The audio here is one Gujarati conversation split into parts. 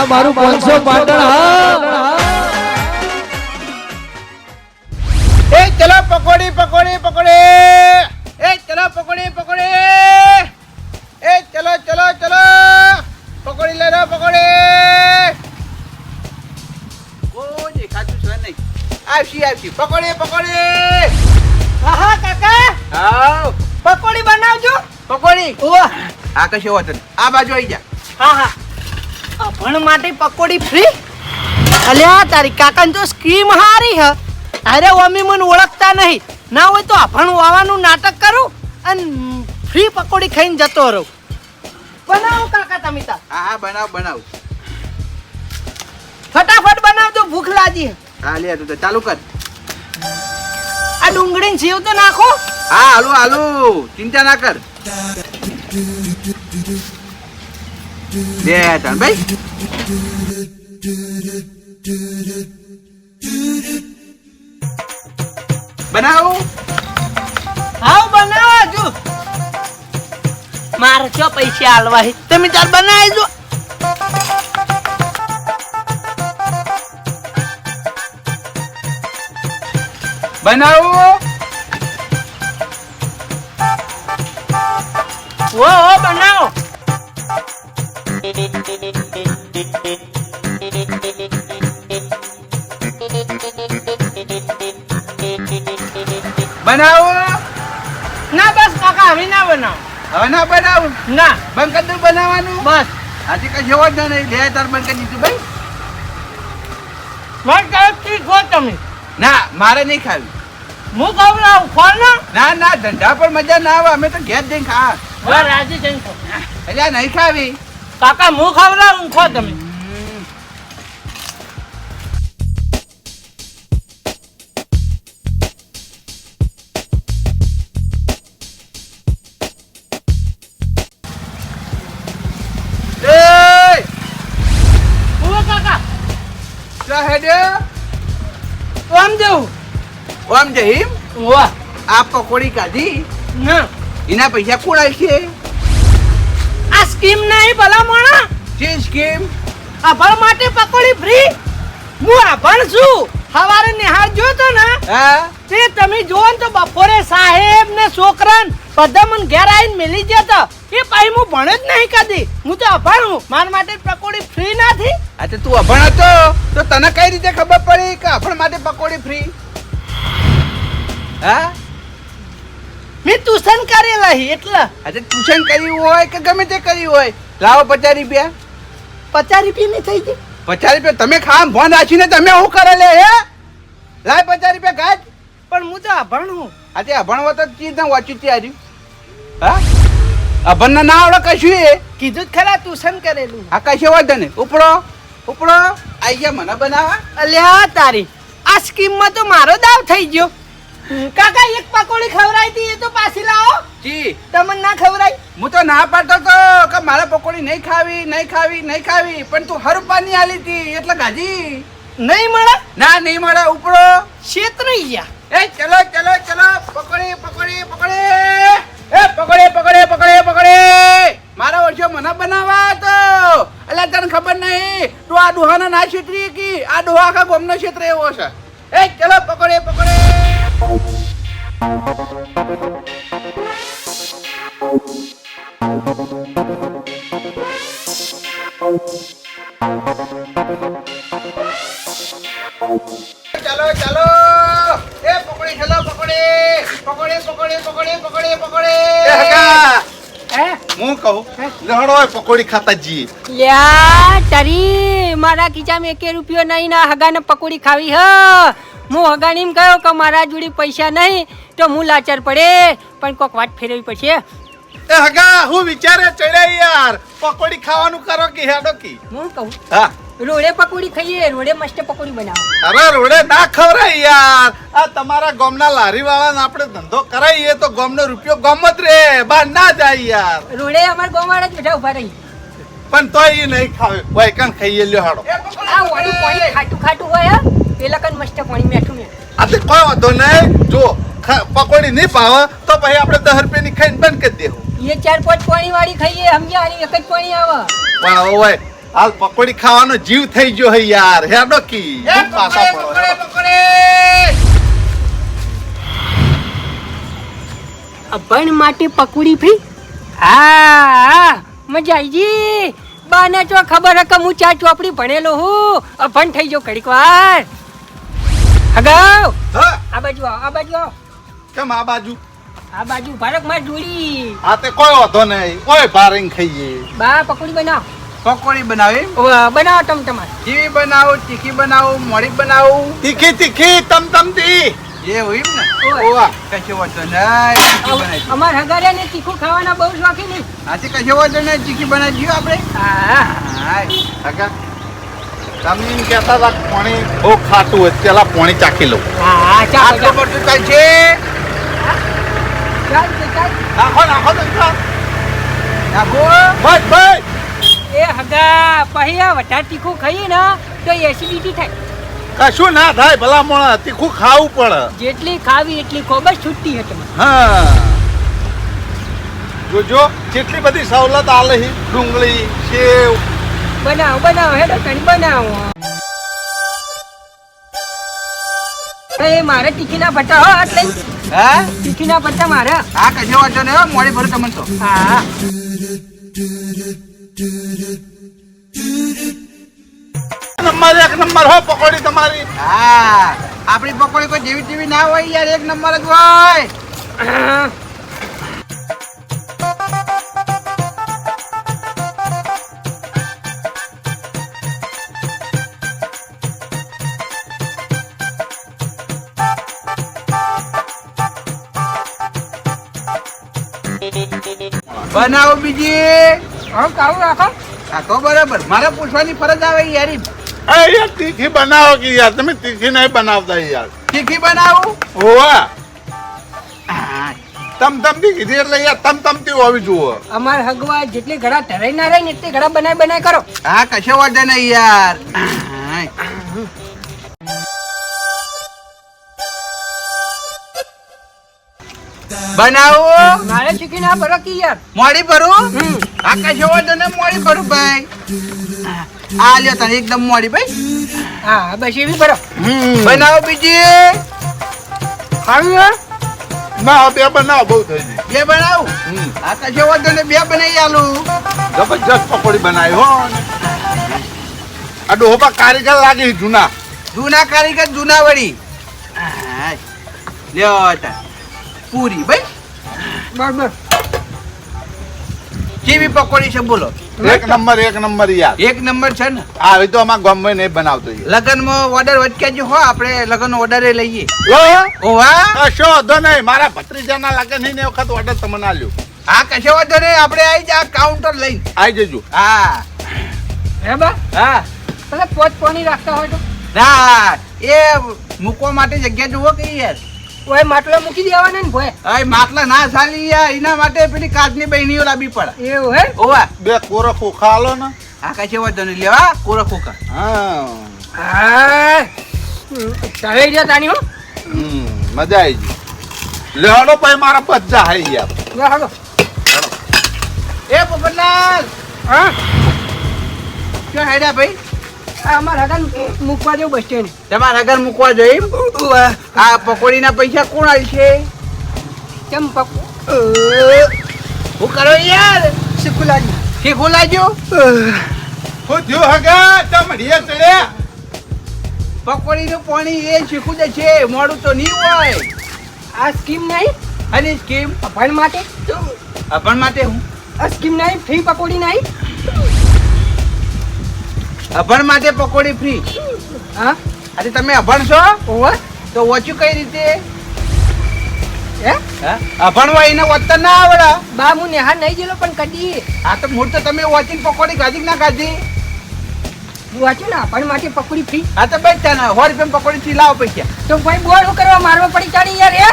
આ મારું પાંચસો પાટણ હા. એ ચલો પકોડી પકોડી પકોડી. એ ચલો પકોડી પકોડી. એ ચલો ચલો ચલો. પકોડી લઈ લો પકોડી. કોઈ દેખાતું છે નહીં. આવશી આવશી. પકોડી પકોડી. હા હા કાકા. આવ પકોડી બનાવજો. પકોડી. ઓહ આ કશો વાત આ બાજુ આવી જા. હા હા. અભણ માટે પકોડી ફ્રી અલ્યા તારી કાકાને તો સ્કીમ હારી હ. અરે ઓમી મને ઓળખતા નહીં. ના હોય તો અભણ વાવાનું નાટક કરું અને ફ્રી પકોડી ખાઈને જતો રહું. બનાવો કાકા તમે હા હા બનાવ બનાવ. ફટાફટ બનાવજો ભૂખ લાગી હે. લે તું તો ચાલુ કર. આ ડુંગળી જીવ તો નાખો. હા હાલો હાલો. ચિંતા ના કર. બે ત્રણ ભાઈ બનાવું હાવ બનાવો હજુ મારે ચો પૈસા હાલવા તમે તાર બનાવી જો બનાવું ઓ બનાવો બનાવું? ના બસ કાકા હવે ના બનાવો. હવે ના બનાવ? ના. બંધ કરી બનાવવાનું? બસ. આજે કઈ જેવો જ નહીં. બે તાર બંધ કરી દીધું ભાઈ. મારે તરફથી ખો તમે? ના મારે નહીં ખાવી. હું કહું ના ખોલ ના. ના ધંધા પર મજા ના આવે. અમે તો ઘેર જઈને ખા રાજી જઈને ખો. એટલે નહીં ખાવી. કાકા હું ખવડાવું ખો તમે. એ ઓ કાકા. ચા હેડે તો આમ જવું ઓમ જહીમ વાહ આ પકોડી કાઢી. ના. એના પૈસા કોણ આવશે આ સ્કીમ નહીં ભલા મોણા જે સ્કીમ? અભણ માટે પકોડી ફ્રી હું અભણ છું. સવારે નિહાળ જોતો ને? હા. તે તમે જોવો ને તો બપોરે સાહેબ ને છોકરા બધા મને ઘેર આવીને મિલી જતા એ પછી હું ભણે જ નહીં કદી. હું તો અભણ હું. મારા માટે પકોડી ફ્રી નથી. આજે તું અભણ હતો? તો તને કઈ રીતે ખબર પડી કે અભણ માટે પકોડી ફ્રી હા? મેં ટ્યુશન કરેલા હી એટલે. આજે ટ્યુશન કર્યું હોય કે ગમે તે કર્યું હોય? લાવો પચાસ રૂપિયા. પચાસ નહીં થઈ ગઈ પચાસ રૂપિયા તમે ખામ ફોન રાખીને તમે શું કરે લે હે? લાય પચાસ રૂપિયા કાઢ પણ હું તો અભણ હું. આજે અભણ તો ચીજ ના વાંચ્યું ત્યાં હા? અભણ ના ના આવડે કશું એ? કીધું જ ખરા ટ્યુશન કરેલું. આ કશું વાંધો નહીં ઉપડો ઉપડો. આઈ ગયા મને બનાવા અલ્યા તારી આ સ્કીમમાં તો મારો દાવ થઈ ગયો. કાકા એક પકોડી ખવડાવી હતી એ તો પાછી લાવો. જી. તમને ના ખવડાવી હું તો ના પાડતો તો કે મારે પકોડી નહીં ખાવી નહીં ખાવી નહીં ખાવી પણ તું હર પાની આલી હતી એટલે ગાજી. નહીં મળે? ના નહીં મળે ઉપડો. શેતરી ગયા. એ ચલો ચલો ચલો. પકોડી પકોડી પકોડી. એ પકોડી પકોડી પકોડી પકોડી. મારા વર્ષો મને બનાવવા તો. એટલે તને ખબર નહીં તું આ ડોહાના ના છેતરી કી? આ ડોહા આખા ગોમનો ક્ષેત્ર એવો છે. એ ચલો પકોડી પકોડી. ચાલો ચાલો. એ પકોડી ચલો પકોડી. પકોડી પકોડી પકોડી પકોડી પકોડી. હે? હું કહું લહડો પકોડી ખાતા જઈએ. લ્યા તારી મારા ખીચામાં એકે રૂપિયો નહીં ના હગાને પકોડી ખાવી હ. હું હગાણીમ કહ્યો કે મારા જોડે પૈસા નહીં તો હું લાચાર પડે. પણ કોક વાત ફેરવી પડશે. એ હગા હું વિચારે ચડ્યા યાર. પકોડી ખાવાનું કરો કે હેડો કી? હું કહું. હા. રોડે પકોડી ખાઈએ રોડે મસ્ત પકોડી બનાવો. અરે રોડે ના ખવરાય યાર. આ તમારા ગોમના લારી વાળાને આપણે ધંધો કરાવીએ તો ગોમનો રૂપિયો ગોમ જ રે બહાર ના જાય યાર. રોડે અમારા ગામવાળા જ બેઠા ઊભા રહી. પણ તોય એ નહીં ખાવે. ભાઈ કાન ખાઈએ લ્યો હાડો. આ વાળું પાણી ખાટું ખાટું હોય હે, પેલા કન મસ્ત પાણી મેઠું મેઠું આ કોઈ વાંધો નહીં. જો પકોડી નહીં તો પછી આપણે દસ રૂપિયાની ખાઈને બંધ કરી દેવું. એ ચાર પાંચ પાણી વાળી ખાઈએ સમજ્યા? એક જ પાણી આવે. પણ હવે હાલ પકોડી ખાવાનો જીવ થઈ ગયો હે યાર પડો, અભણ માટે પકોડી ફ્રી હા હા મજા આવી ગઈ બાને ચો ખબર હે કે હું ચા ચોપડી ભણેલો હું. અભણ થઈ ગયો ઘડીક વાર. અગાઉ હા, આ બાજુ આવો, આ બાજુ આવો. કેમ આ બાજુ? આ બાજુ ભારતમાં જોડી. આ તે કોઈ વાંધો નહીં. કોઈ ભારીને ખાઈએ. બા પકોડી બનાવો. પકોડી બનાવી? બનાવો તમ તમારે જીવી બનાવું તીખી બનાવું મોડી બનાવું? તીખી તીખી તમ તમતી એ હોય એમ ને. ઓવા કશો વાંધો નહીં અમાર હગારે ને તીખું ખાવાના બહુ શોખી નહીં આથી કશો વાંધો નહીં તીખી બનાવી આપણે. હા. હા કાકા તમે કહેતા હતા પાણી બહુ ખાતું હોય પેલા પાણી ચાખી લઉં. આટલું બધું ચાલ, ચાલ નાખો નાખો નાખો. બસ એ હગા તીખું ખાઈ ને તો એસિડિટી થાય. કશું ના થાય ભલા મોણા તીખું ખાવું પડે. જેટલી ખાવી એટલી ખો બસ છૂટતી હે હા. જોજો જેટલી બધી સવલત આલે છે ડુંગળી સેવ બનાવો બનાવો હેડો કઈ બનાવો. એ મારે તીખીના પટ્ટા હો એટલે હે? તીખીના ભટ્ટા મારે. હા કશો વાંધો નહીં હો, મોડી ભરું તમને તો. હા. નંબર એક નંબર હો પકોડી તમારી. હા આપણી પકોડી કોઈ જેવી જેવી ના હોય યાર એક નંબર જ હોય. બનાવો બીજી. હા કાવું રાખો. આ તો બરાબર. મારે પૂછવાની ફરજ આવે યાર. એ યાર તીખી બનાવો કે યાર? તમે તીખી નહીં બનાવતા યાર. તીખી બનાવું? હોવા. હા. તમ તમતી કીધી એટલે યાર તમ તમતી હોવી જુઓ અમાર હગવા જેટલી ઘડા ધરાઈ ના રહી ને એટલી ઘડા બનાય બનાય કરો. હા કશો વાંધો નહીં યાર. બનાવો? મારે ચીકી ના ભરો કી યાર મોડી ભરું? હમ. જોવો કશો વાંધો મોડી ભરું ભાઈ. આ લ્યો તને એકદમ મોડી ભાઈ. હા બસ એવી ભરો. બનાવો બીજી. ખાવી યાર ના બે બનાવો બહુ થઈ ગઈ. બે બનાવું? આકા જોવો વાંધો નહીં બે બનાવી આલુ. જબરજસ્ત પકોડી બનાવી હો. આ ડોહા કારીગર લાગી જૂના. જૂના કારીગર જૂના વળી. લ્યો તાર. પૂરી ભાઈ. બરાબર કેવી પકોડી છે બોલો. એક નંબર એક નંબર યાર. એક નંબર છે ને? આવી તો અમાર ગામમાં નહીં બનાવતો લગનમાં ઓર્ડર વચકે જો હો આપણે લગન ઓર્ડર એ લઈએ. ઓ ઓવા કશો વાંધો નહીં મારા ભત્રીજાના લગન નહીં ને વખત ઓર્ડર તમને આલ્યો. હા કશો વાંધો નહીં આપણે આવી જા કાઉન્ટર લઈને આવી જજો. હા. હે બા? હા. પેલા પોચ પાણી રાખતા હોય તો? ના એ મૂકવા માટે જગ્યા જુઓ કે યાર? ઓય માટલા મૂકી દેવાના ને ભોય. આય માટલા ના ચાલી યા એના માટે પેલી કાચની બહેનીઓ લાવવી પડે. એવું હે? ઓવા. બે કોરો ખોખા આલો ને. આ કાચે વાંધો નહીં લેવા કોરો ખોખા. હા. હા. ચાલે ગયા તાની હો. મજા આવી ગઈ. લેવાનો પછી મારા બચ્ચા હાઈ ગયા. લે હાલો. એ પોપટલાલ. હા? ક્યાં હેડ્યા ભાઈ? અમારા હગાન મૂકવા જેવું બસ સ્ટેન્ડ તમારા ઘર મૂકવા જોઈએ આ પકોડીના પૈસા કોણ આલશે? કેમ પક હું કરો યાર? શીખું લાગ્યું. શીખું લાગ્યો? હું થયું હગા પકોડીનું પાણી એ શીખું જ છે મોડું તો નહીં હોય. આ સ્કીમ નહીં અને સ્કીમ અભણ માટે? અભણ માટે હું? આ સ્કીમ નહીં ફ્રી પકોડી નહીં અભણ માટે પકોડી ફ્રી હા? અરે તમે અભણ છો? ઓવર તો ઓછું કઈ રીતે? હે? અભણ હોય એને વતન ના આવડે. બા હું નેહા નહીં ગયેલો પણ કદી. આ તો મૂળ તો તમે ઓછી પકોડી ખાધી ના ખાધી? હું વાંચ્યું ને અભણ માટે પકોડી ફ્રી આ તો બેઠ ને સો રૂપિયા પકોડી ફ્રી લાવો પૈસા. તો ભાઈ બોલ કરવા મારવા પડી ચાડી યાર એ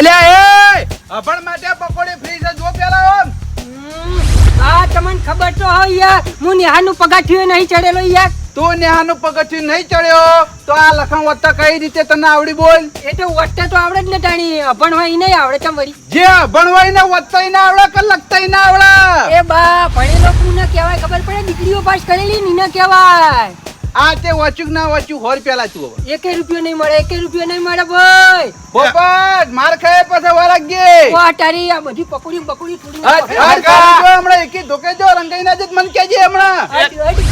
અલ્યા એ! અભણ માટે પકોડી ફ્રી છે જો પેલા ઓમ. આ તમને ખબર તો હોય યાર. હું નેહાનું પગાઠિયું નહીં ચડેલો યાર. તું નેહાનું પગથિયું નહીં ચડ્યો? તો આ લખણ વત્તા કઈ રીતે તને આવડી બોલ? એ તો વત્તા તો આવડે જ ને તાણી અભણ હોય નહીં આવડે તમ વળી. જે ભણવાય ને વત્તા ના આવડે કે લખતા ના આવડે? એ બા ભણેલો ને કહેવાય ખબર પડે? દીકરીઓ પાસ કરેલી નીને કહેવાય. આ તે વાંચ્યું ના વાંચ્યું હોર પેલા તું હવે. એકે રૂપિયો નહીં મળે એકે રૂપિયો નહીં મળે ભાઈ. પોપટ માર ખાય પછી વળગે વાહ તારી આ બધી પકોડી બકોડી થોડી હમણાં એકી ધોકે જો રંગાઈ ના જ મન કેજે હમણાં.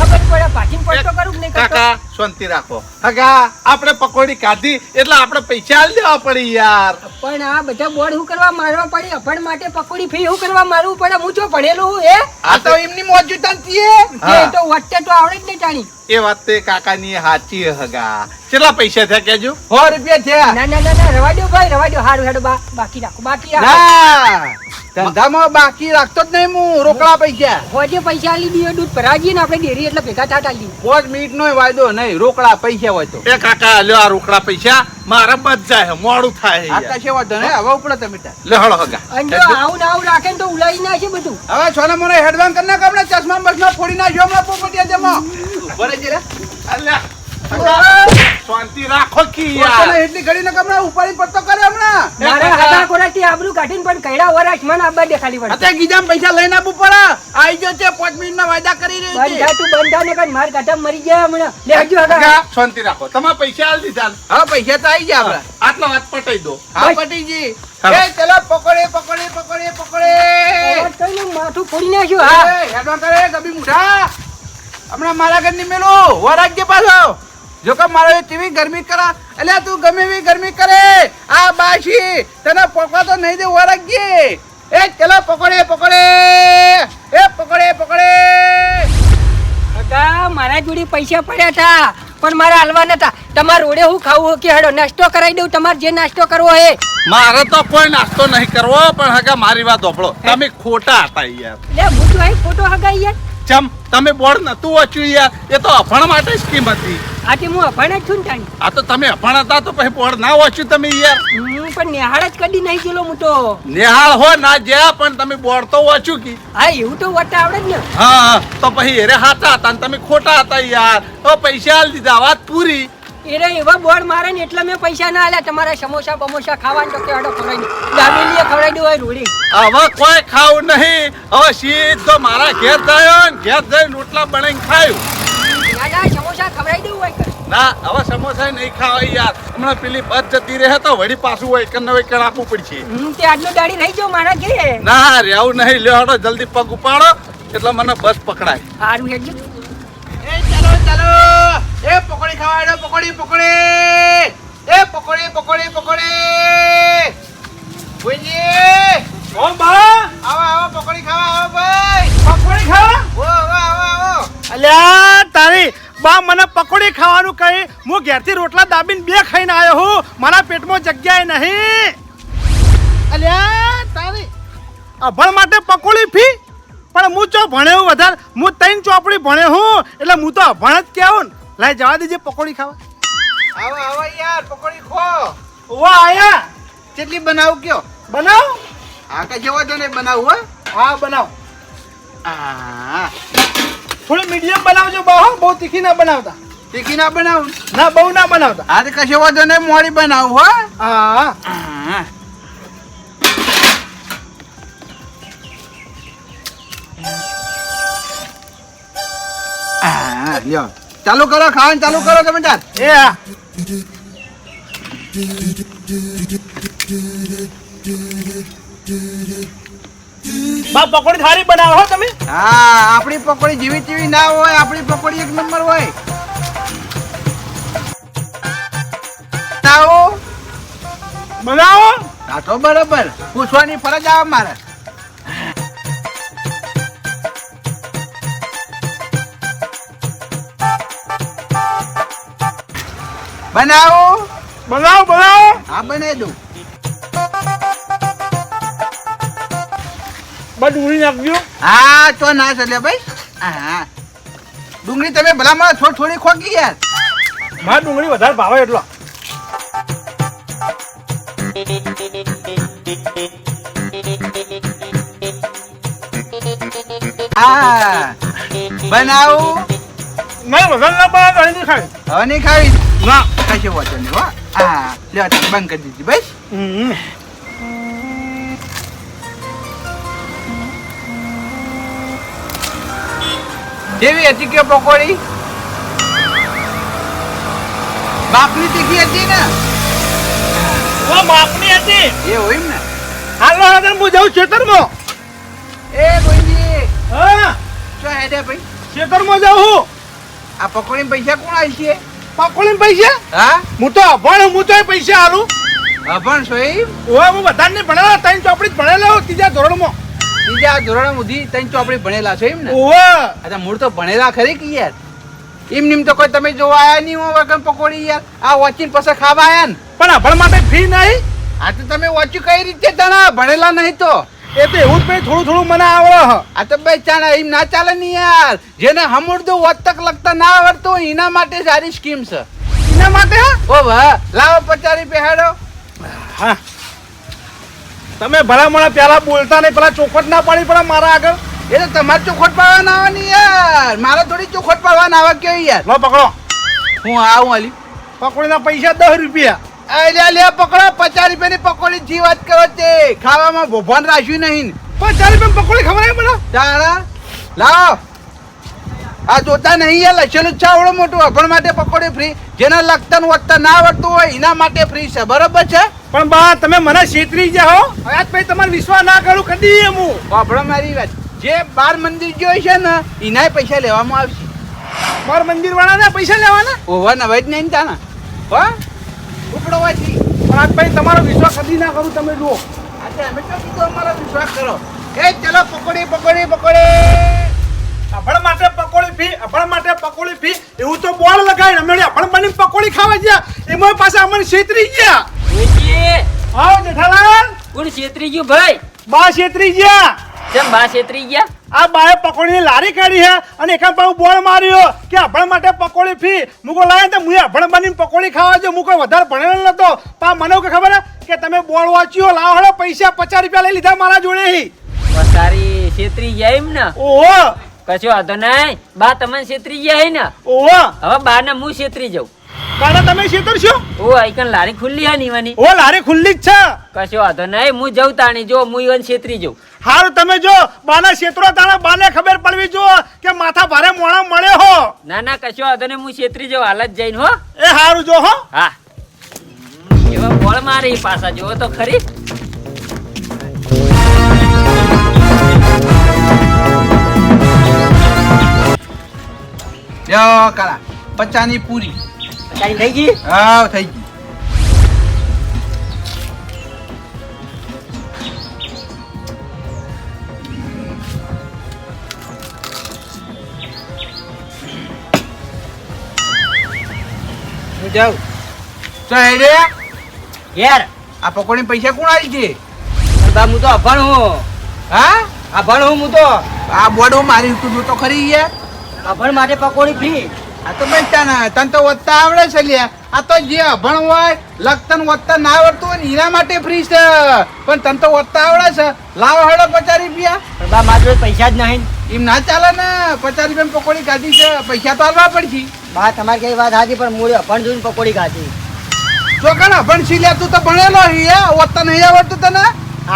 ખબર પડે પાછી પડતો કરું નહીં કાકા શાંતિ રાખો. હગા આપણે પકોડી કાઢી એટલે આપણે પૈસા આલ દેવા પડી યાર. પણ આ બધા બોર્ડ હું કરવા મારવા પડે? અભણ માટે પકોડી ફી હું કરવા મારવું પડે? હું જો ભણેલું હું એ આ તો એમની મોજુદાન તાંતીએ એ તો વટ્ટે તો આવડે જ નહીં જાણી એ વાત તે કાકાની હાચી હગા. કેટલા પૈસા થયા કેજો સો રૂપિયા થયા. ના ના ના ના રવા દો ભાઈ રવા દો હારું હેડો બાકી રાખો બાકી રાખો. ધંધામાં બાકી રાખતો જ નહીં હું રોકડા પૈસા. હોજે પૈસા આલી દીયો દૂધ ભરાજીએ ને આપણે ડેરી એટલે ભેગા થાત આલી. પાંચ મિનિટ નો વાયદો નહીં રોકડા પૈસા હોય તો. એ કાકા લ્યો આ રોકડા પૈસા મારા બચ જાય મોડું થાય આ કશે વાંધો નહીં હવે ઉપડે તમે લે હળો હગા. અંજો આવું ના આવું રાખે ને તો ઉલાઈ ના છે બધું. હવે છોના મને હેડવાન કરના કપડા આપણે ચશ્મા બસમાં ફોડી નાખ્યો હમણાં પોપટિયા જમો. બરે જરા શાંતિ રાખો કી યાર એટલી ઘડી ને હમણાં ઉપાડી પડતો કરે હમણાં. મારા હાથા કોરાથી આબરૂ કાઢીને પણ કઈડા વરાશ મને આબા દેખાડી પડે અત્યારે ગીજામ પૈસા લઈને આપવું પડે. આઈ ગયો છે પાંચ મિનિટ વાયદા કરી રહી છે. બંધા તું બંધા ને કઈ માર કાઢા મરી ગયા હમણાં. લેજો હગા હગા, શાંતિ રાખો. તમારા પૈસા આલી દીધા. હવે પૈસા તો આવી ગયા આપડા આટલા વાત પટાઈ દો. હા પટીજી. એ ચલો પકોડે પકોડે પકોડે પકોડે. માથું ફોડી નાખ્યું હા. એ, હેડવાન કરે ગબી મુઠા હમણાં મારા ઘરની મેલું વરાજ્ય પાછો. જો કે મારે કેવી ગરમી કરા? એટલે તું ગમે એવી ગરમી કરે. આ બાશી તને પોકવા તો નહીં દે વરાજ્ય એ ચલો પકોડે પકડે. એ પકોડે પકડે. કાકા મારા જોડે પૈસા પડ્યા હતા પણ મારા હાલવા નતા. તમારે રોડે હું ખાવું કે હેડો નાસ્તો કરાવી દઉં તમારે જે નાસ્તો કરવો હે મારે તો કોઈ નાસ્તો નહીં કરવો પણ હગા મારી વાત ઓપડો તમે ખોટા હતા યાર. લે હું તો ફોટો હગા યાર. ચમ તમે બોર્ડ નતું વાંચ્યું યાર. એ તો અભણ માટે સ્કીમ હતી. આજે હું અભણ જ છું ને આ તો તમે અભણ હતા તો પછી બોર્ડ ના વાંચ્યું તમે યાર. હું પણ નિહાળ જ કદી નહીં ગયેલો હું તો નિહાળ હો ના જ્યાં પણ તમે બોર્ડ તો વાંચ્યું કી. હા એવું તો વટા આવડે જ ને. હા તો પછી એરે હાચા હતા ને તમે ખોટા હતા યાર. તો પૈસા દીધા વાત પૂરી. એને એવા બોર્ડ મારે ને એટલે મેં પૈસા ના આલ્યા. તમારા સમોસા બમોસા ખાવાનું તો કે હેડો ખવડાવી દઉં દાબેલીએ ખવડાવી દઉં હોય રોડી હવે કોઈ ખાવું નહીં. હવે સીધો મારા ઘેર થયો ને ઘેર જઈને રોટલા બનાવીને ખાયું. ના ના સમોસા ખવડાવી દઉં હોય ના હવે સમોસા નહીં ખાવાય યાર. હમણાં પેલી બસ જતી રહે તો વળી પાછું હોય કે નવે કણ આપવું પડશે. તે આજનો દાડી રહી જાઓ મારા ઘેરે. ના રહેવું નહીં. લ્યો હડો જલ્દી પગ ઉપાડો. એટલે મને બસ પકડાય. સારું એ ચાલો ચાલો. એ પકોડી ખાવા પકોડી પકોડી. એ પકોડી પકોડી પકોડી. ભુજી ઓ બા. આવો આવો પકોડી ખાવા આવો ભાઈ. પકોડી ખાવા? ઓ આવો આવો આવો. અલ્યા તારી બા મને પકોડી ખાવાનું કહી હું ઘેરથી રોટલા દાબીને બે ખાઈને આવ્યો હું. મારા પેટમાં જગ્યાએ નહીં. અલ્યા તારી અભણ માટે પકોડી ફી? પણ હું ચો ભણ્યો વધારે? હું ત્રણ ચોપડી ભણ્યો હું. એટલે હું તો અભણ જ કહેવું ને. લાય જવા દેજે પકોડી ખાવા. આવો આવો યાર પકોડી ખો. ઓવા આયા. કેટલી બનાવ કયો? બનાવ? આ કઈ જવા દો ને બનાવું હો. હા બનાવ. આ. થોડી મીડિયમ બનાવજો બહુ બહુ તીખી ના બનાવતા. તીખી ના બનાવ? ના બહુ ના બનાવતા. આ તો કશો વાંધો નહીં મોડી બનાવું હો. હા. આ. આ, લ્યો. ચાલુ કરો ખાવાનું ચાલુ કરો તમે તાર એ હા બા પકોડી સારી બનાવો હો તમે. હા આપણી પકોડી જેવી જીવી ના હોય આપણી પકોડી એક નંબર હોય. આવો બનાવો. હા તો બરોબર. પૂછવાની ફરજ આવે મારે. બનાવો બનાવો બનાવો. હા બનાવી દઉં. બસ ડુંગળી નાખજો. હા તો ના ચાલે ભાઈ. હા ડુંગળી તમે ભલામાં થોડી થોડી ખોકી યાર મારા ડુંગળી વધારે ભાવે એટલો. હા. બનાવું. નહીં વધારે ના બા ગળી નહીં ખાય. હવે નહીં ખાવી. ના. કશો વાંધો નહીં હો. હા લ્યો તમે બંધ કરી દીધી બસ. હમ. કેવી હતી કે પકોડી? બાપની તીખી હતી ને? ઓ માપની હતી. એ હોય ને? હાલો હાલો હું જાઉં ખેતરમાં. એ ગોઈજી હા. શું હેડે ભાઈ? ખેતરમાં જાઉં હું. આ પકોડી પૈસા કોણ આવશે? છે પકોડી પૈસા? હા? હું તો અભણ હું તો પૈસા હાલું અભણ સોઈ ઓય હું બધાને ભણેલા ત્રણ ચોપડી ભણેલો ત્રીજા ધોરણમાં. બીજા ધોરણ સુધી ત્રણ ચોપડી ભણેલા છો એમ ને? ઓય. અચ્છા મૂળ તો ભણેલા ખરી કે યાર? એમ નિમ તો કોઈ તમે જોવા આયા નહીં હું વગર પકોડી યાર. આ વોચીને પછી ખાવા આયા ને? પણ અભણ માટે ફી નહીં? આ તો તમે વાંચ્યું કઈ રીતે તણા? ભણેલા નહીં તો. એ તો એવું જ ભાઈ થોડું થોડું મને આવડે આ તો ભાઈ ચાલે એમ ના ચાલે ને યાર. જેને હમુડતું વતક લખતા ના આવડતું એના માટે સારી સ્કીમ છે. એના માટે હા? ઓ વાહ લાવો પચારી પહેરો હા. તમે ભલા મને પેલા બોલતા નહીં પેલા ચોખવટ ના પાડી પડે મારા આગળ. એ તો તમારે ચોખોટ પાડવાના આવવાની યાર. મારે થોડી ચોખોટ પાડવાના આવે કેવી યાર? લો પકડો. હું આવું અલી પકોડીના પૈસા દસ રૂપિયા. આ લે પકડો પચાસ રૂપિયાની પકોડી જી વાત કરો તે. ખાવામાં ભોભાન રાખ્યું નહીં. પચાસ રૂપિયા પકોડી ખવડાવી મને. ચાણા લાવો. આ જોતા નહીં યાર લખેલું છે આવડું મોટું. અભણ માટે પકોડી ફ્રી જેના લગતા વખતા ના આવડતું હોય એના માટે ફ્રી છે. બરોબર છે? પણ બા તમે મને છેતરી જાઓ આજ પછી તમારે વિશ્વાસ ના કરું કદી એમ હું. મારી વાત. જે બાર મંદિર જોઈ છે ને એનાય પૈસા લેવામાં આવશે. બાર મંદિર વાળાને પૈસા લેવાના? ઓવર જ નહીં તાના. હો? ઉપડો વાંચી પણ આજ ભાઈ તમારો વિશ્વાસ કદી ના કરું તમે જુઓ. આજે અમે તો કીધું અમારો વિશ્વાસ કરો. એ ચલો પકોડી પકોડી પકોડી. અભણ માટે પકોડી ફી અભણ માટે પકોડી ફી એવું તો બોલ લગાય અમે અભણ બની પકોડી ખાવા ગયા. એમાં પાછા અમને છેતરી ગયા. આવો જેઠાલાલ? કોણ છેતરી ગયું ભાઈ? બા છેતરી ગયા. કેમ બા છેતરી ગયા? આ બાએ પકોડીની લારી કાઢી હે અને એકા પાછું બોર્ડ માર્યો કે અભણ માટે પકોડી ફી. મુકો લાય તો મુએ અભણ બનીને પકોડી ખાવા જો મુકો વધારે ભણેલો નતો. પા મને કે ખબર હે કે તમે બોર્ડ વાંચ્યો લાવ હળો પૈસા પચાસ રૂપિયા લઈ લીધા મારા જોડે હી. તારી છેતરી ગયા એમ ને? ઓહો. કશો વાંધો નહીં. બા તમને છેતરી ગયા હે ને? ઓહો. હવે બા ને હું છેતરી જાઉં. કાકા તમે છેતરશો ઓ આઈકન લારી ખુલ્લી હે નીવાની? ઓ લારી ખુલ્લી જ છે. કશો વાંધો નહીં હું જઉં તાણી જો હું ઈવન છેતરી જઉં. હારું તમે જો બાના ક્ષેત્રો તાણા બાને ખબર પડવી જો કે માથા ભારે મોણા મળ્યો હો. ના ના કશો વાંધો નહીં હું છેતરી જઉં હાલ જ જઈને હો. એ હારું જો હો. હા. એવા બોળ મારી પાછા જોવો તો ખરી. યો કાળા પચાની પૂરી. તારી થઈ ગઈ હા થઈ ગઈ હું જાઉં તો હેડે યાર આ પકોડી પૈસા કોણ આવી છે બા હું તો અભણ હું હા અભણ હું હું તો આ બોર્ડ મારી તું તો ખરી યાર અભણ માટે પકોડી ફ્રી આ તો ભાઈ તને તને તો વધતા આવડે છે લ્યા. આ તો જે અભણ હોય લખતન વધતા ના આવડતું હોય ને એના માટે ફ્રી છે. પણ તને તો વધતા આવડે છે. લાવો હળો પચાસ રૂપિયા. બા મારા પૈસા જ નહીં. એમ ના ચાલે ને. પચાસ રૂપિયા પકોડી ખાધી છે. પૈસા તો હાલવા પડશે. બા તમારી કઈ વાત સાચી પણ મૂળ અભણ જોઈને પકોડી ખાધી. ચોકન અભણ સી લ્યા? તું તો ભણેલો હિયા વધતા નહીં આવડતું તને?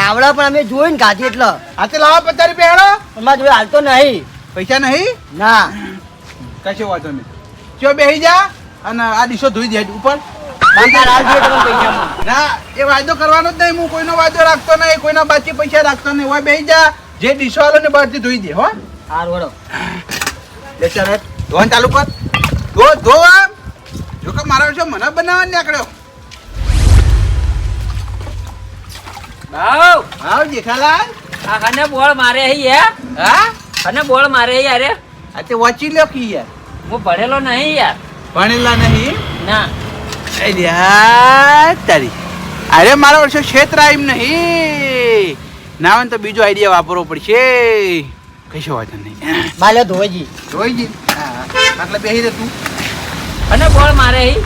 આવડે પણ અમે જોઈને ખાધી એટલે. આ તે લાવો પચાસ રૂપિયા હેડો. પણ મારા જોડે હાલતો નહીં. પૈસા નહીં? ના. કશો વાંધો નહીં. ચો બેહી જા અને આ ડીશો ધોઈ દે ઉપર. ના એ વાયદો કરવાનો જ નહીં. હું કોઈનો વાયદો રાખતો નહીં કોઈના બાકી પૈસા રાખતો નહીં. હોય બેહી જા. જે ડીશો આલો ને બહારથી ધોઈ દે હો. હાર વડો લે ચાલ ધોવાનું ચાલુ કર. ધો ધો આમ. જો કે મારા વિશે મને બનાવવા નીકળ્યો. ભાવ. ભાવ જેઠાલાલ. આ કને બોળ મારે હી હે? હા? ખાને બોળ મારે હી અરે આ તે વાંચી લ્યો કી યાર. હું ભણેલો નહીં યાર. ભણેલા નહીં? ના. અલ્યા તારી. અરે મારો વર્ષો ક્ષેત્ર એમ નહીં. ના હોય તો બીજો આઈડિયા વાપરવો પડશે. કશો વાંધો નહીં. માલે ધોઈજી ધોઈજી હા. એટલે બેહી દે તું. અને બોળ મારે હી.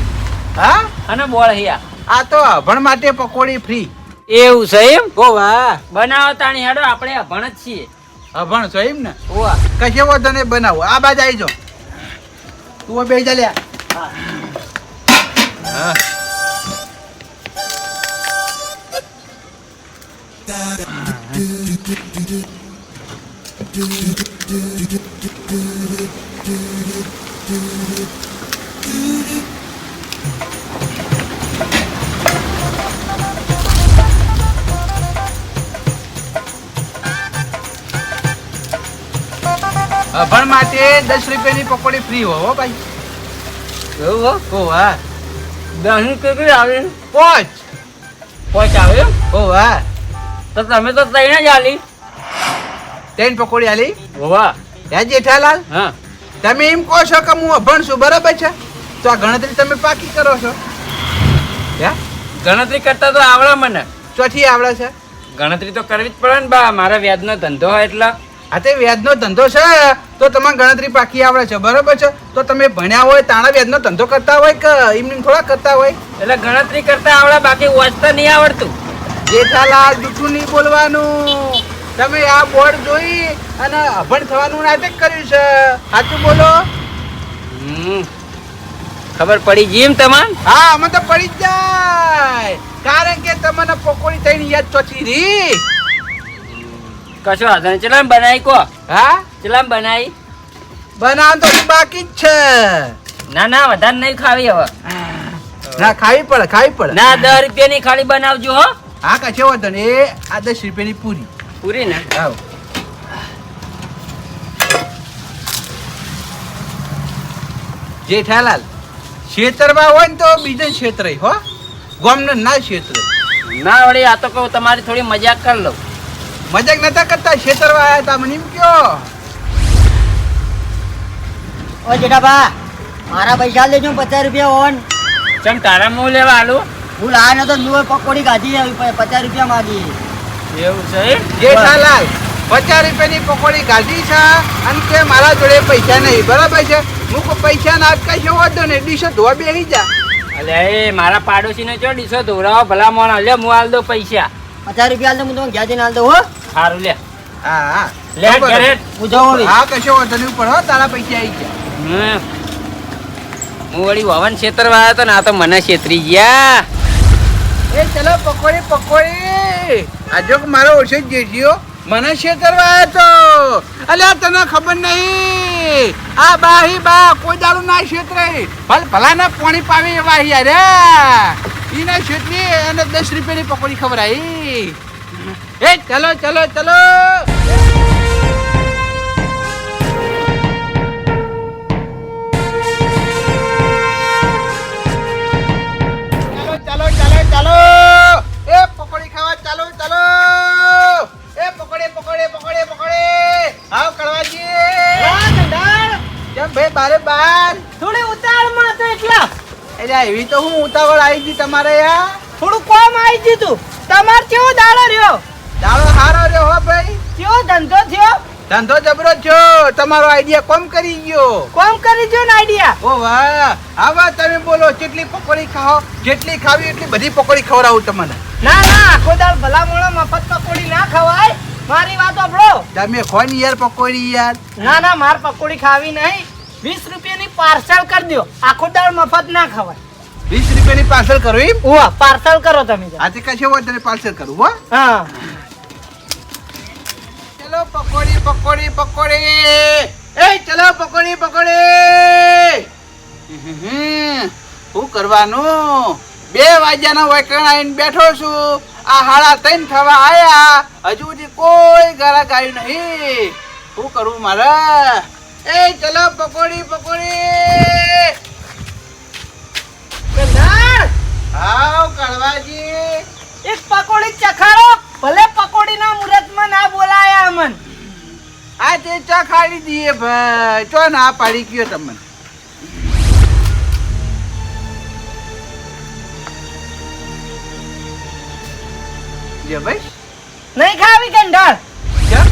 હા? અને બોળ હિયા આ. આ તો અભણ માટે પકોડી ફ્રી એવું છે એમ? ઓ વાહ. બનાવો તાણી હેડો આપણે અભણ જ છીએ. અભણ છો એમ ને? ઓવા કશે વાંધો નહીં બનાવો. આ બાજ આવી જાઓ. તું બે જા લ્યા હા અભણ માટે દસ રૂપિયાની પકોડી ફ્રી હો હો ભાઈ. એવું ઓ હા દહીં કેટલી આવે? પોચ. પોચ આવે ઓ હા તો તમે તો ત્રણ જ આલી. ત્રણ પકોડી આલી? વાહ ત્યાં જેઠાલાલ? હા. તમે એમ કહો છો કે હું અભણ છું બરાબર છે? તો આ ગણતરી તમે પાકી કરો છો. હે? ગણતરી કરતા તો આવડે મને. ચોથી આવડે છે. ગણતરી તો કરવી જ પડે ને બા મારા વ્યાજનો ધંધો હોય એટલે. આ તે વ્યાજનો ધંધો છે. તો તમારે ગણતરી પાકી આવડે છે. બરાબર છે? તો તમે ભણ્યા હોય તાણા વ્યાજનો ધંધો કરતા હોય કે એમને થોડા કરતા હોય? એટલે ગણતરી કરતા આવડે બાકી વાંચતા નહીં આવડતું. જેઠાલાલ જૂઠું નહીં બોલવાનું. તમે આ બોર્ડ જોઈ અને અભણ થવાનું નાટક કર્યું છે. સાચું બોલો. ખબર પડી જીમ તમાન? હા અમે તો પડી જ જાય. કારણ કે તમને પકોડી થઈને યાદ ચોથી રી કશો વાંધો નહીં. ચલામ બનાવી કો હા? ચલામ બનાવી? બનાવ તો બાકી જ છે. ના ના વધારે નહીં ખાવી હવે. ના ખાવી પડે ખાવી પડે. ના દસ રૂપિયાની ખાલી બનાવજો હો. હા કશો વાંધો નહીં. એ આ દસ રૂપિયાની પૂરી. પૂરી ને? આવો. જેઠાલાલ ક્ષેત્રમાં હોય ને તો બીજે ક્ષેત્ર હો. ગોમને ના ક્ષેત્ર. ના વળી આ તો કહું તમારી થોડી મજાક કરી લઉં. મજાક નતા કરતા? ખેતરમાં આયા તા? મને એમ કયો. ઓ જેઠાબા મારા પૈસા લેજો પચાસ રૂપિયા ઓન. ચમ તારા મું લેવા આલું? હું લાયા નતો નુએ પકોડી ગાધી આવી પ- પચાસ રૂપિયા માગી. એવું છે? જેઠાલાલ પચાસ રૂપિયાની પકોડી ગાધી છે અને કે મારા જોડે પૈસા નહીં. બરાબર છે? હું પૈસા ના કશો વાંધો નહીં ડીશો ધોવા બેસી જા. અલે એ મારા પાડોશીને ચો ડીસો ધોરાવો ભલા મોન લે હું હાલ દો પૈસા. પચાસ રૂપિયા હાલ તો હું તમને ઘેર જઈને હાલ દઉં હો. સારું લે. હા હા. લે ઘરે. હું જાઉં હા કશો વાંધો નહીં ઉપર હો તારા પૈસા આવી ગયા. હું વળી વવન ક્ષેત્ર વાળા તો ના તો મને છેતરી ગયા. એ ચલો પકોડી પકોડી. આજો મારો ઓછો જ જેઠિયો મને છેતરવા આવ્યો તો. અલ્યા તને ખબર નહીં. આ બા હી બા કોઈ દાડું ના છેતરે. ભલ ભલાના પાણી પાવી વાહી અરે ઈના છેતરી અને દસ રૂપિયાની પકોડી એ ચલો ચલો ચલો ચાલો ચાલો ચાલો ચાલો એ પકોડી ખાવા ચાલો ચાલો એ પકોડી પકોડી પકોડી પકોડી આવ કડવાજી કેમ ભાઈ બારે બાર થોડી એટલા એટલે એવી તો હું ઉતાવળ આવી ગઈ તમારે યાર થોડું કોમ આવી ગયું તું. તમાર કેવો દાડો રહ્યો? દાડો હારો રહ્યો હો ભાઈ. કેવો ધંધો થયો? ધંધો જબરો થયો. તમારો આઈડિયા કોમ કરી ગયો. કોમ કરી ગયો ને આઈડિયા ઓ વાહ. આવા તમે બોલો જેટલી પકોડી ખાઓ જેટલી ખાવી એટલી બધી પકોડી ખવડાવું તમને. ના ના આખો દાળ ભલા મોણો મફત પકોડી ના ખવાય. મારી વાત સાંભળો. તમે ખોની યાર પકોડી યાર. ના ના માર પકોડી ખાવી નહીં. વીસ રૂપિયાની પાર્સલ કરી દો આખો દાળ મફત ના ખવાય. વીસ રૂપિયાની પાર્સલ કરવી ઓહ પાર્સલ કરો તમે. આજે કશે હોય તને પાર્સલ કરું હો. હા. ચલો પકોડી પકોડી પકોડી. એ ચલો પકોડી પકોડી. શું કરવાનું? બે વાગ્યાનો વેકણ આવીને બેઠો છું. આ હાડા ત્રણ થવા આયા. હજુ સુધી કોઈ ગ્રાહક આવ્યું નહીં. શું કરવું મારે? એ ચલો પકોડી પકોડી. ગંધાર, આવ કળવાજી. એક પકોડી ચખાડો ભલે પકોડીના મુહૂર્તમાં ના બોલાયા અમન. આ તે ચખાડી ખાડી દઈએ ભાઈ. ચો ના પાડી ગયો તમને? ભાઈ. નહીં ખાવી ગંધાર કેમ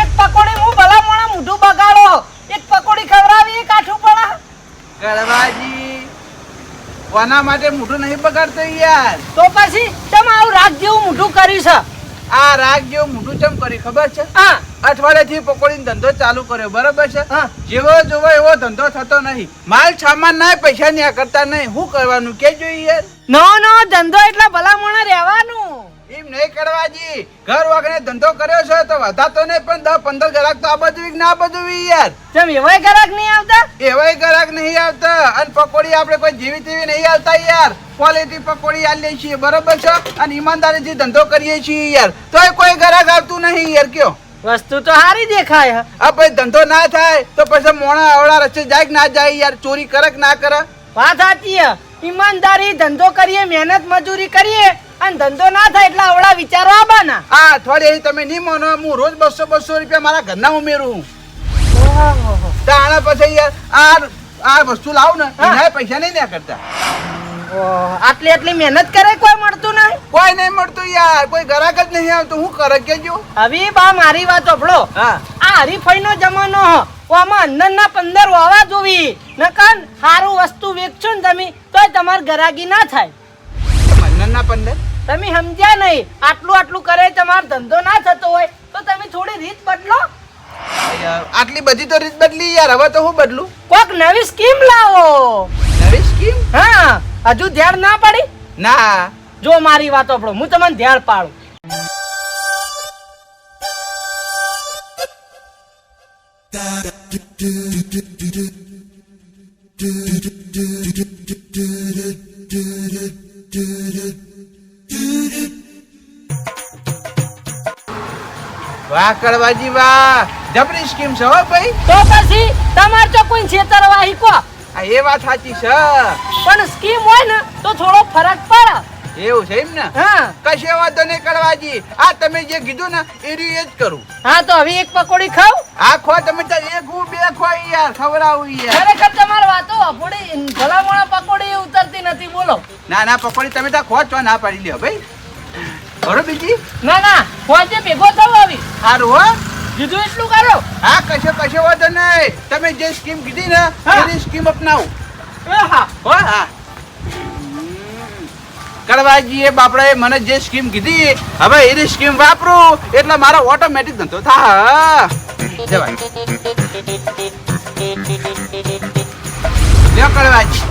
એક પકોડી હું ભલા મોણા મોઢું બગાડો એક પકોડી ખવડાવી એક આઠું પડા કડવાજી કોના માટે મોઢું નહીં બગાડતો યાર. તો પછી તમે આવું રાગ જેવું મોઢું કર્યું છે? આ રાગ જેવું મોઢું ચમ કરી ખબર છે? હા. અઠવાડિયાથી પકોડીનો ધંધો ચાલુ કર્યો બરોબર છે? હા. જેવો જોવો એવો ધંધો થતો નહીં. માલ સામાન ના પૈસા ન્યા કરતા નહીં. શું કરવાનું? કે જોઈએ નો નો ધંધો ધંધો ભલા મોણા રહેવાનું. એમ નહીં કરવાજી. ઘર વગર ધંધો કર્યો છે તો વધારતો નહીં પણ દસ પંદર ગ્રાહક તો આ બધું ના બધું યાર. ચમ એવાય ગ્રાહક નહીં આવતા? એવાય ગ્રાહક નહીં આવતા. અને પકોડી આપણે કોઈ જેવી તેવી નહીં આવતા યાર. ક્વોલિટી પકોડી આલીએ છીએ બરોબર છે? અને ઈમાનદારીથી ધંધો કરીએ છીએ યાર. તોય કોઈ ગ્રાહક આવતું નહીં યાર કયો? વસ્તુ તો સારી દેખાય આ પછી ધંધો ના થાય તો પછી મોણા અવળા રસ્તે જાય કે ના જાય યાર? ચોરી કરે ના કરે? વાત સાચી ઈમાનદારી ધંધો કરીએ મહેનત મજૂરી કરીએ અને ધંધો ના થાય એટલે આવડા વિચારો આવવાના આ અઠવાડિયે તમે નહીં માનો હું રોજ બસો બસો રૂપિયા મારા ઘરના ઉમેરું તાણા પછી યાર આ આ વસ્તુ લાવ ને. એના પૈસા નહીં ના કરતા. આટલી આટલી મહેનત કરે કોઈ મળતું નહીં? કોઈ નહીં મળતું યાર કોઈ ગ્રાહક જ નહીં આવતું હું કરે કેજો હવે બા મારી વાત સાંભળો. હા. આ હરીફાઈનો જમાનો ઓમાં આમાં અંદરના પંદર વાવા જોવી. નકન સારું વસ્તુ વેચશો ને તમે તોય તમારે ગરાગી ના થાય. મન્નના પંદર? તમે સમજ્યા નહીં. આટલું આટલું કરે તમારો ધંધો ના થતો હોય તો તમે થોડી રીત બદલો. યાર, આટલી બધી તો રીત બદલી યાર હવે તો હું બદલું? કોક નવી સ્કીમ લાવો. નવી સ્કીમ? હા હજુ ધ્યાન ના પડી? ના. જો મારી વાત આપણો હું તમને ધ્યાન પાડું. વાહ કડવાજી વાહ. જબરી સ્કીમ છે હો ભાઈ? તો પછી તમાર તો કોઈ છેતરવાહી કો? આ એ વાત સાચી છે. પણ સ્કીમ હોય ને તો થોડો ફરક પડે. એવું છે એમ ને? હા. કશે વાંધો નહીં કડવાજી. આ તમે જે કીધું ને એ રહ્યું એ જ કરું. હા તો હવે એક પકોડી ખાવ. આ ખો તમે તો એક હું બે ખો યાર ખવડાવું યાર ખરેખર તમાર વાતો અભોડી ભલામણા પકોડી ઉતરતી નથી બોલો. ના ના પકોડી તમે તો ખો છો ના પાડી લ્યો ભાઈ. બરો બીજી? ના ના હોજે ભેગો થવો આવી. સારું હો. કીધું એટલું કરો. હા કશો કશો વાંધો નહીં. તમે જે સ્કીમ કીધી ને. એની સ્કીમ અપનાવું. એ હા. હો હા. બાપડાએ મને જે સ્કીમ કીધી હવે એની સ્કીમ વાપરું એટલે મારો ઓટોમેટિક ધંધો થા જવાય. લ્યો કડવાજી.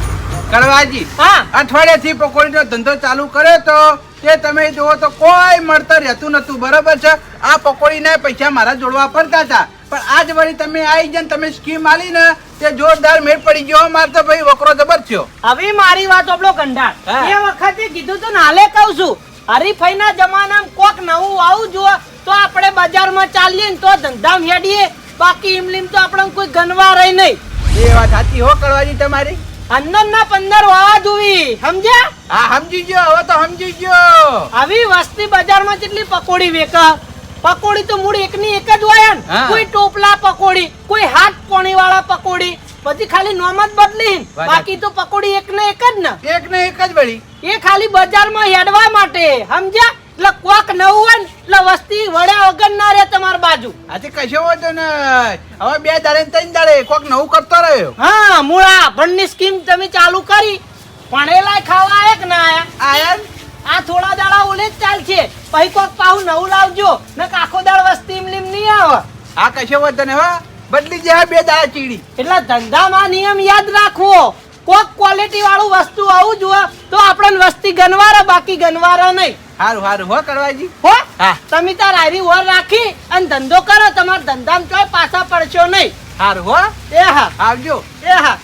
કડવાજી હા. અઠવાડિયાથી પકોડીનો ધંધો ચાલુ કર્યો તો તે તમે જુઓ તો કોઈ મળતર રહેતું નતું બરાબર છે? આ પકોડીના પૈસા મારા જોડવા પડતા હતા. પણ આજ વળી તમે આવી જઈને તમે સ્કીમ આલી ને તે જોરદાર મેળ પડી ગયો મારે તો ભાઈ વકરો જબર થયો. હવે મારી વાત આપણો કંઢાળ એ વખતે કીધું તો નાલે કહું છું. હરીફાઈના જમાનામાં કોક નવું આવું જુઓ તો આપણે બજારમાં ચાલીએ ને તો ધંધામાં હેડીએ. બાકી ઇમલીમ તો આપણને કોઈ ગનવા રહી નહીં. એ વાત સાચી હો કરવાની તમારી. અંદરના પંદર વાવા જોવી સમજ્યા? હા સમજી ગયો હવે તો સમજી ગયો. આવી વસ્તી બજારમાં કેટલી પકોડી વેકા? પકોડી તો મૂળ એકની એક જ હોય ને. કોઈ ટોપલા પકોડી કોઈ હાથ પોણી વાળા પકોડી. પછી ખાલી નોમ જ બદલી બાકી તો પકોડી એક ને એક જ ને. એક ને એક જ વળી. એ ખાલી બજારમાં હેડવા માટે સમજ્યા? એટલે કોક નવું હોય ને એટલે વસ્તી વળ્યા વગર ના રહે તમારી બાજુ. આજે કશો વાંધો નહીં. હવે બે દાડે ત્રણ દાડે કોક નવું કરતો રહ્યો. હા મૂળા ભણની સ્કીમ તમે ચાલુ કરી. ભણેલા ખાવા એક ના આયા. આયા આ થોડા દાડા ઓલે જ ચાલશે પછી કોક પાહુ નવું લાવજો. ને આખો દાડ વસ્તી લીમ નહીં આવે. આ કશો વાંધો ને હા. બદલી જાય બે દાડા ચીડી. એટલે ધંધામાં નિયમ યાદ રાખવો. કોક ક્વોલિટી વાળું વસ્તુ આવું જુઓ તો આપણને વસ્તી ગનવારે બાકી ગનવારા નહીં. સારું સારું હો કરવાજી હો? હા. તમે તાર આવી ઓર રાખી અને ધંધો કરો તમારા ધંધામાં ચોય પાછા પડશો નહીં. હારું હો. એ હા. આવજો. એ હા.